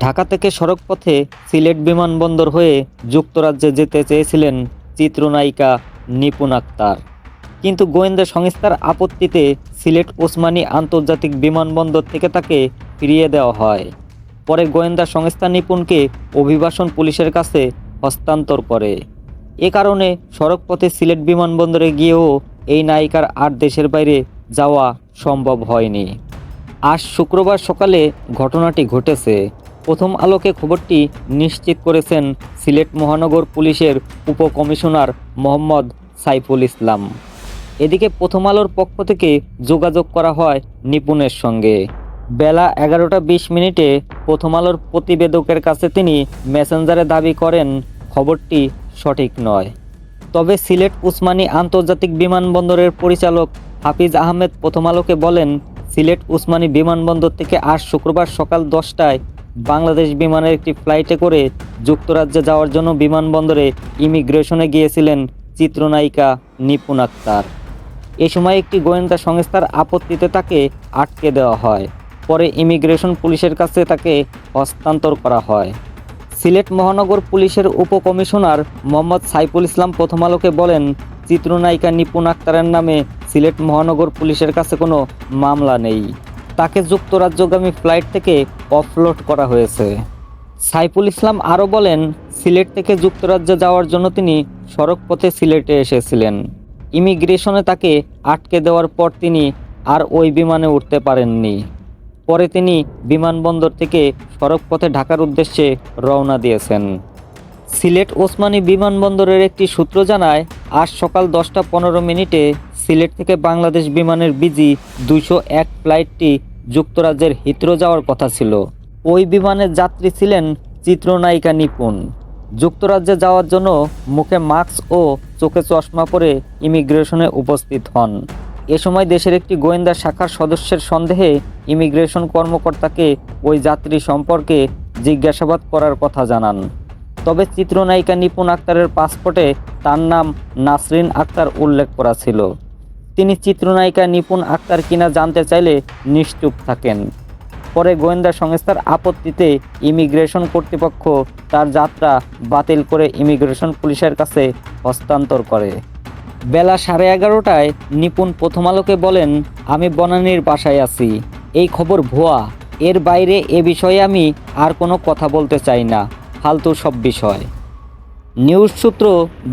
ঢাকা থেকে সড়কপথে সিলেট বিমানবন্দর হয়ে যুক্তরাজ্যে যেতে চেয়েছিলেন চিত্রনায়িকা নিপুণ আক্তার। কিন্তু গোয়েন্দা সংস্থার আপত্তিতে সিলেট ওসমানী আন্তর্জাতিক বিমানবন্দর থেকে তাকে ফিরিয়ে দেওয়া হয়। পরে গোয়েন্দা সংস্থা নিপুণকে অভিবাসন পুলিশের কাছে হস্তান্তর করে। এ কারণে সড়কপথে সিলেট বিমানবন্দরে গিয়েও এই নায়িকার আর দেশের বাইরে যাওয়া সম্ভব হয়নি। আজ শুক্রবার সকালে ঘটনাটি ঘটেছে। প্রথম আলোকে খবরটি নিশ্চিত করেছেন সিলেট মহানগর পুলিশের উপকমিশনার মোহাম্মদ সাইফুল ইসলাম। এদিকে প্রথম আলোর পক্ষ থেকে যোগাযোগ করা হয় নিপুণের সঙ্গে। বেলা এগারোটা বিশ মিনিটে প্রথম আলোর প্রতিবেদকের কাছে তিনি মেসেঞ্জারে দাবি করেন, খবরটি সঠিক নয়। তবে সিলেট উসমানী আন্তর্জাতিক বিমানবন্দরের পরিচালক হাফিজ আহমেদ প্রথম আলোকে বলেন, সিলেট উসমানী বিমানবন্দর থেকে আজ শুক্রবার সকাল দশটায় বাংলাদেশ বিমানের একটি ফ্লাইটে করে যুক্তরাজ্যে যাওয়ার জন্য বিমানবন্দরে ইমিগ্রেশনে গিয়েছিলেন চিত্রনায়িকা নিপুণ আক্তার। এ সময় একটি গোয়েন্দা সংস্থার আপত্তিতে তাকে আটকে দেওয়া হয়। পরে ইমিগ্রেশন পুলিশের কাছে তাকে হস্তান্তর করা হয়। সিলেট মহানগর পুলিশের উপকমিশনার মোহাম্মদ সাইফুল ইসলাম প্রথম আলোকে বলেন, চিত্রনায়িকা নিপুণ আক্তারের নামে সিলেট মহানগর পুলিশের কাছে কোনো মামলা নেই। তাকে যুক্তরাজ্যগামী ফ্লাইট থেকে অফলোড করা হয়েছে। সাইফুল ইসলাম আরও বলেন, সিলেট থেকে যুক্তরাজ্যে যাওয়ার জন্য তিনি সড়কপথে সিলেটে এসেছিলেন। ইমিগ্রেশনে তাকে আটকে দেওয়ার পর তিনি আর ওই বিমানে উঠতে পারেননি। পরে তিনি বিমানবন্দর থেকে সড়কপথে ঢাকার উদ্দেশ্যে রওনা দিয়েছেন। সিলেট ওসমানী বিমানবন্দরের একটি সূত্র জানায়, আজ সকাল দশটা পনেরো মিনিটে সিলেট থেকে বাংলাদেশ বিমানের বিজি দুশো এক ফ্লাইটটি যুক্তরাজ্যের হিত্রো যাওয়ার কথা ছিল। ওই বিমানের যাত্রী ছিলেন চিত্রনায়িকা নিপুণ। যুক্তরাজ্যে যাওয়ার জন্য মুখে মাস্ক ও চোখে চশমা পরে ইমিগ্রেশনে উপস্থিত হন। এ সময় দেশের একটি গোয়েন্দা শাখার সদস্যের সন্দেহে ইমিগ্রেশন কর্মকর্তাকে ওই যাত্রী সম্পর্কে জিজ্ঞাসাবাদ করার কথা জানান। তবে চিত্রনায়িকা নিপুণ আক্তারের পাসপোর্টে তার নাম নাসরিন আক্তার উল্লেখ করা ছিল। তিনি চিত্রনায়িকা নিপুণ আক্তার কিনা জানতে চাইলে নিশ্চুপ থাকেন। পরে গোয়েন্দা সংস্থার আপত্তিতে ইমিগ্রেশন কর্তৃপক্ষ তার যাত্রা বাতিল করে ইমিগ্রেশন পুলিশের কাছে হস্তান্তর করে। বেলা সাড়ে এগারোটায় নিপুণ প্রথম আলোকে বলেন, আমি বনানীর বাসায় আছি। এই খবর ভুয়া। এর বাইরে এ বিষয়ে আমি আর কোনো কথা বলতে চাই না। ফালতু সব বিষয়। নিউজ সূত্র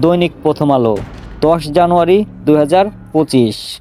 দৈনিক প্রথম আলো, দশ জানুয়ারি দু হাজার পঁচিশ।